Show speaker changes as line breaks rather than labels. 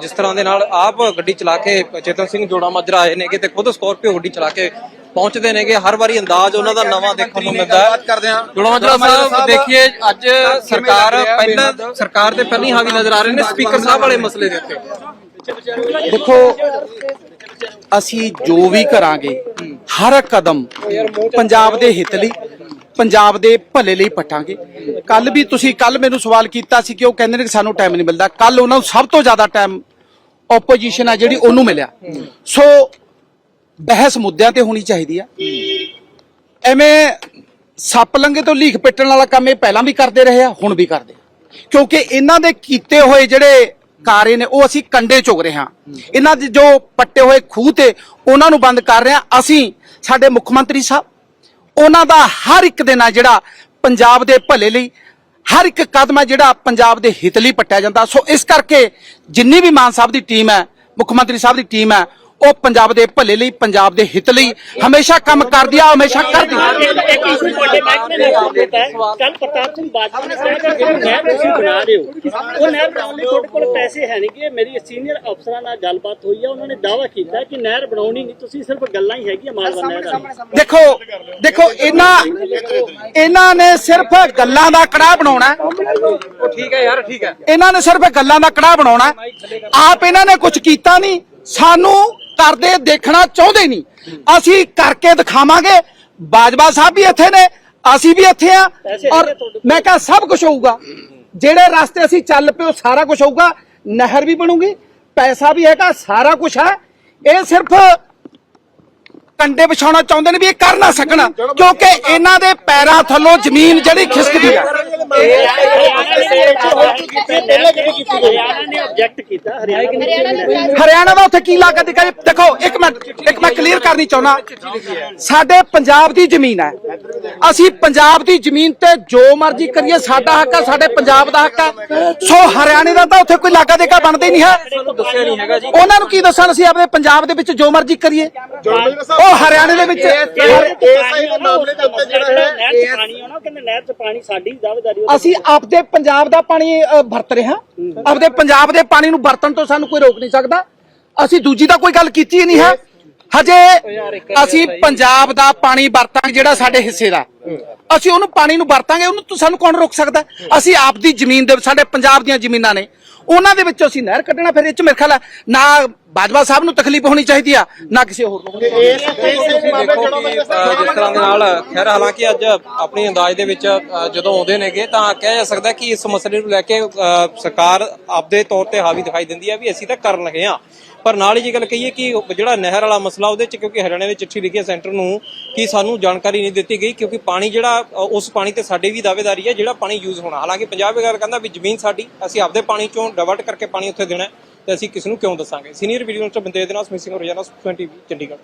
ਜਿਸ ਤਰ੍ਹਾਂ ਦੇ ਨਾਲ ਆਪ ਗੱਡੀ ਚਲਾ ਕੇ ਚੇਤਨ ਸਿੰਘ ਜੋੜਾ ਮਾਜਰਾ ਆਏ ਨੇਗੇ ਤੇ ਖੁਦ ਸਕਾਰਪੀਓ ਗੱਡੀ ਚਲਾ ਕੇ ਪਹੁੰਚਦੇ ਨੇਗੇ। ਹਰ ਵਾਰੀ ਅੰਦਾਜ਼ ਉਹਨਾਂ ਦਾ ਨਵਾਂ ਦੇਖਣ ਨੂੰ ਮਿਲਦਾ ਹੈ।
ਕਰਦੇ ਹਾਂ
ਜੋੜਾ ਮਾਜਰਾ ਸਾਹਿਬ ਦੇਖੀਏ ਅੱਜ ਸਰਕਾਰ ਪਹਿਲਾਂ ਸਰਕਾਰ ਦੇ ਪਹਿਲਾਂ ਹੀ ਹਾਵੀ ਨਜ਼ਰ ਆ ਰਹੇ ਨੇ ਸਪੀਕਰ ਸਾਹਿਬ ਵਾਲੇ ਮਸਲੇ ਦੇ ਉੱਤੇ।
ਦੇਖੋ ਅਸੀਂ ਜੋ ਵੀ ਕਰਾਂਗੇ ਹਰ ਕਦਮ ਪੰਜਾਬ ਦੇ ਹਿੱਤ ਲਈ ਪੰਜਾਬ ਦੇ ਭਲੇ ਲਈ ਪਟਾਂਗੇ। ਕੱਲ ਵੀ ਤੁਸੀਂ ਕੱਲ ਮੈਨੂੰ ਸਵਾਲ ਕੀਤਾ ਸੀ ਕਿ ਉਹ ਕਹਿੰਦੇ ਨੇ ਕਿ ਸਾਨੂੰ ਟਾਈਮ ਨਹੀਂ ਮਿਲਦਾ। ਕੱਲ ਉਹਨਾਂ ਨੂੰ ਸਭ ਤੋਂ ਜ਼ਿਆਦਾ ਟਾਈਮ ਆਪੋਜੀਸ਼ਨ ਆ ਜਿਹੜੀ ਉਹਨੂੰ ਮਿਲਿਆ। ਸੋ ਬਹਿਸ ਮੁੱਦਿਆਂ ਤੇ ਹੋਣੀ ਚਾਹੀਦੀ ਆ। ਐਵੇਂ ਸੱਪ ਲੰਗੇ ਤੋਂ ਲੀਖ ਪਿੱਟਣ ਵਾਲਾ ਕੰਮ ਇਹ ਪਹਿਲਾਂ ਵੀ ਕਰਦੇ ਰਹੇ ਆ, ਹੁਣ ਵੀ ਕਰਦੇ ਕਿਉਂਕਿ ਇਹਨਾਂ ਦੇ ਕੀਤੇ ਹੋਏ ਜਿਹੜੇ ਕਾਰੇ ਨੇ, ਉਹ ਅਸੀਂ ਕੰਡੇ ਚੁਗ ਰਹੇ ਹਾਂ। ਇਹਨਾਂ ਦੇ ਜੋ ਪੱਟੇ ਹੋਏ ਖੂਹ ਤੇ ਉਹਨਾਂ ਨੂੰ ਬੰਦ ਕਰ ਰਹੇ ਹਾਂ। ਅਸੀਂ ਸਾਡੇ ਮੁੱਖ ਮੰਤਰੀ ਸਾਹਿਬ, ਉਹਨਾਂ ਦਾ ਹਰ ਇੱਕ ਦੇ ਨਾਲ ਜਿਹੜਾ ਪੰਜਾਬ ਦੇ ਭਲੇ ਲਈ ਹਰ ਇੱਕ ਕਦਮ ਹੈ ਜਿਹੜਾ ਪੰਜਾਬ ਦੇ ਹਿੱਤ ਲਈ ਪੱਟਿਆ ਜਾਂਦਾ। ਸੋ ਇਸ ਕਰਕੇ ਜਿੰਨੀ ਵੀ ਮਾਨ ਸਾਹਿਬ ਦੀ ਟੀਮ ਹੈ, ਮੁੱਖ ਮੰਤਰੀ ਸਾਹਿਬ ਦੀ ਟੀਮ ਹੈ ਉਹ ਪੰਜਾਬ ਦੇ ਭਲੇ ਲਈ ਪੰਜਾਬ ਦੇ ਹਿੱਤ ਲਈ ਹਮੇਸ਼ਾ ਕੰਮ ਕਰਦੀ ਆ ਹਮੇਸ਼ਾ ਕਰਦੀ ਆ
ਇੱਕ ਇਸ਼ੂ ਤੁਹਾਡੇ ਮਹਿਕਮੇ ਨੇ ਦਿੱਤਾ ਹੈ ਕੱਲ ਪ੍ਰਤਾਪ ਸਿੰਘ ਬਾਜਵਾ ਨੇ ਕਿਹਾ ਕਿ ਜਿਹੜੀ ਨਹਿਰ ਤੁਸੀਂ ਬਣਾ ਰਹੇ ਹੋ ਉਹ ਨਹਿਰ ਬਣਾਉਣ ਲਈ ਤੁਹਾਡੇ ਕੋਲ ਪੈਸੇ ਹੈ ਨਹੀਂ ਕਿ ਮੇਰੀ ਸੀਨੀਅਰ ਅਫਸਰਾਂ ਨਾਲ ਗੱਲਬਾਤ ਹੋਈ ਹੈ ਉਹਨਾਂ ਨੇ ਦਾਅਵਾ ਕੀਤਾ ਕਿ ਨਹਿਰ ਬਣਾਉਣੀ ਨਹੀਂ ਤੁਸੀਂ ਸਿਰਫ ਗੱਲਾਂ ਹੀ ਹੈਗੀਆਂ ਮਾਲਵਾ ਨਹਿਰ ਵਾਲੀ
ਦੇਖੋ ਦੇਖੋ ਇਹਨਾਂ ਇਹਨਾਂ ਨੇ ਸਿਰਫ ਗੱਲਾਂ ਦਾ ਕੜਾਹ ਬਣਾਉਣਾ।
ਉਹ ਠੀਕ ਹੈ ਯਾਰ ਠੀਕ ਹੈ
ਇਹਨਾਂ ਨੇ ਸਿਰਫ ਗੱਲਾਂ ਦਾ ਕੜਾਹ ਬਣਾਉਣਾ। ਆਪ ਇਹਨਾਂ ਨੇ ਕੁਝ ਕੀਤਾ ਨਹੀਂ ਸਾਨੂੰ ਕਰਦੇ ਦੇਖਣਾ ਚਾਹੁੰਦੇ ਨਹੀਂ ਅਸੀਂ ਕਰਕੇ ਦਿਖਾਵਾਂਗੇ ਬਾਜਵਾ ਸਾਹਿਬ ਵੀ ਇੱਥੇ ਨੇ ਅਸੀਂ ਵੀ ਇੱਥੇ ਆ ਔਰ ਮੈਂ ਕਿਹਾ ਸਭ ਕੁਝ ਹੋਊਗਾ ਜਿਹੜੇ ਰਸਤੇ ਅਸੀਂ ਚੱਲ ਪਏ ਉਹ ਸਾਰਾ ਕੁਝ ਹੋਊਗਾ ਨਹਿਰ ਵੀ ਬਣੂਗੀ ਪੈਸਾ ਵੀ ਹੈਗਾ ਸਾਰਾ ਕੁਝ ਹੈ ਇਹ ਸਿਰਫ ਕੰਡੇ ਵਿਛਾਉਣਾ ਚਾਹੁੰਦੇ ਨੇ ਵੀ ਇਹ ਕਰ ਨਾ ਸਕਣ ਕਿਉਂਕਿ ਇਹਨਾਂ ਦੇ ਪੈਰਾਂ ਥੱਲੋਂ ਜ਼ਮੀਨ ਜਿਹੜੀ ਖਿਸਕਦੀ ਹੈ
ਹਰਿਆਣਾ ਨੇ ਆਬਜੈਕਟ ਕੀਤਾ ਹਰਿਆਣਾ ਨੇ
ਹਰਿਆਣਾ ਦਾ ਉੱਥੇ ਕੀ ਲਾਗਾ ਦਿਖਾ ਦੇਖੋ ਇੱਕ ਮਿੰਟ ਇੱਕ ਮੈਂ ਕਲੀਅਰ ਕਰਨੀ ਚਾਹੁੰਦਾ ਸਾਡੇ ਪੰਜਾਬ ਦੀ ਜ਼ਮੀਨ ਹੈ ਅਸੀਂ ਪੰਜਾਬ ਦੀ ਜ਼ਮੀਨ ਤੇ ਜੋ ਮਰਜ਼ੀ ਕਰੀਏ ਸਾਡਾ ਹੱਕ ਹੈ ਸਾਡੇ ਪੰਜਾਬ ਦਾ ਹੱਕ ਹੈ ਸੋ ਹਰਿਆਣੇ ਦਾ ਤਾਂ ਉੱਥੇ ਕੋਈ ਲਾਗਾ ਦੇਗਾ ਬਣਦਾ ਹੀ ਨਹੀਂ ਹੈ ਉਹਨਾਂ ਨੂੰ ਕੀ ਦੱਸਣ ਅਸੀਂ ਆਪਣੇ ਪੰਜਾਬ ਦੇ ਵਿੱਚ ਜੋ ਮਰਜ਼ੀ ਕਰੀਏ ਉਹ ਹਰਿਆਣੇ ਦੇ ਵਿੱਚ
ਮਾਮਲੇ ਦੇ ਉੱਤੇ ਜਿਹੜਾ ਹੈ ਨਹਿਰ ਚ ਪਾਣੀ ਆਉਣਾ ਕਹਿੰਦੇ ਨਹਿਰ ਚ ਪਾਣੀ ਸਾਡੀ ਦਾਅਵੇਦਾਰੀ ਉਹ
ਅਸੀਂ ਆਪਦੇ ਪੰਜਾਬ ਦਾ ਪਾਣੀ ਅ, ਵਰਤ ਰਹੇ ਹਾਂ। ਆਪਦੇ ਪੰਜਾਬ ਦੇ ਪਾਣੀ ਨੂੰ ਵਰਤਣ ਤੋਂ ਸਾਨੂੰ ਕੋਈ ਰੋਕ ਨਹੀਂ ਸਕਦਾ। ਅਸੀਂ ਦੂਜੀ ਤਾਂ ਕੋਈ ਗੱਲ ਕੀਤੀ ਹੀ ਨਹੀਂ ਹੈ। ਹਜੇ ਅਸੀਂ ਪੰਜਾਬ ਦਾ ਪਾਣੀ ਵਰਤਾਂਗੇ ਜਿਹੜਾ ਸਾਡੇ ਹਿੱਸੇ ਦਾ। ਅਸੀਂ ਉਹਨੂੰ ਪਾਣੀ ਨੂੰ ਵਰਤਾਂਗੇ ਉਹਨੂੰ ਤੋਂ ਸਾਨੂੰ ਕੌਣ ਰੋਕ ਸਕਦਾ? ਅਸੀਂ ਆਪ ਦੀ ਜ਼ਮੀਨ ਦੇ ਸਾਡੇ ਪੰਜਾਬ ਦੀਆਂ ਜ਼ਮੀਨਾਂ ਨੇ। ਉਹਨਾਂ ਦੇ ਵਿੱਚੋਂ ਅਸੀਂ ਨਹਿਰ ਕੱਢਣਾ ਫਿਰ ਇਹ ਚ ਮੇਰੇ ਖਿਆਲ ਹੈ ਨਾ ਬਾਜਵਾ ਸਾਹਿਬ ਨੂੰ ਤਕਲੀਫ ਹੋਣੀ ਚਾਹੀਦੀ ਆ ਨਾ ਕਿਸੇ ਹੋਰ ਨੂੰ।
ਜਿਸ ਤਰ੍ਹਾਂ ਦੇ ਨਾਲ ਖੈਰ ਹਾਲਾਂਕਿ ਅੱਜ ਆਪਣੀ ਅੰਦਾਜ਼ ਦੇ ਵਿੱਚ ਜਦੋਂ ਆਉਂਦੇ ਨੇਗੇ ਤਾਂ ਕਿਹਾ ਜਾ ਸਕਦਾ ਕਿ ਇਸ ਮਸਲੇ ਨੂੰ ਲੈ ਕੇ ਸਰਕਾਰ ਆਪਦੇ ਤੌਰ ਤੇ ਹਾਵੀ ਦਿਖਾਈ ਦਿੰਦੀ ਹੈ ਵੀ ਅਸੀਂ ਤਾਂ ਕਰਨ ਲੱਗੇ ਹਾਂ ਪਰ ਨਾਲ ਹੀ ਜੇ ਗੱਲ ਕਹੀਏ ਕਿ ਜਿਹੜਾ ਨਹਿਰ ਵਾਲਾ ਮਸਲਾ ਉਹਦੇ ਚ ਕਿਉਂਕਿ ਹਰਿਆਣਾ ਨੇ ਚਿੱਠੀ ਲਿਖੀ ਹੈ ਸੈਂਟਰ ਨੂੰ ਕਿ ਸਾਨੂੰ ਜਾਣਕਾਰੀ ਨਹੀਂ ਦਿੱਤੀ ਗਈ ਕਿਉਂਕਿ ਪਾਣੀ ਜਿਹੜਾ ਉਸ ਪਾਣੀ ਤੇ ਸਾਡੇ ਵੀ ਦਾਅਵੇਦਾਰੀ ਹੈ ਜਿਹੜਾ ਪਾਣੀ ਯੂਜ਼ ਹੋਣਾ। ਹਾਲਾਂਕਿ ਪੰਜਾਬ ਇਹ ਗੱਲ ਕਹਿੰਦਾ ਵੀ ਜ਼ਮੀਨ ਸਾਡੀ ਅਸੀਂ ਆਪਦੇ ਪਾਣੀ ਚੋਂ ਡਾਇਵਰਟ ਕਰਕੇ ਪਾਣੀ ਉੱਥੇ ਦੇਣਾ ਹੈ, ਤੇ ਅਸੀਂ ਕਿਸ ਨੂੰ ਕਿਉਂ ਦੱਸਾਂਗੇ? ਸੀਨੀਅਰ ਵੀਡੀਓ ਤੋਂ ਬੰਦੇ ਦੇ ਨਾਲ ਸਮਿਸਿੰਗ ਰੋਜ਼ਾਨਾ ਸੁਖਮਨ ਟੀਵੀ ਚੰਡੀਗੜ੍ਹ।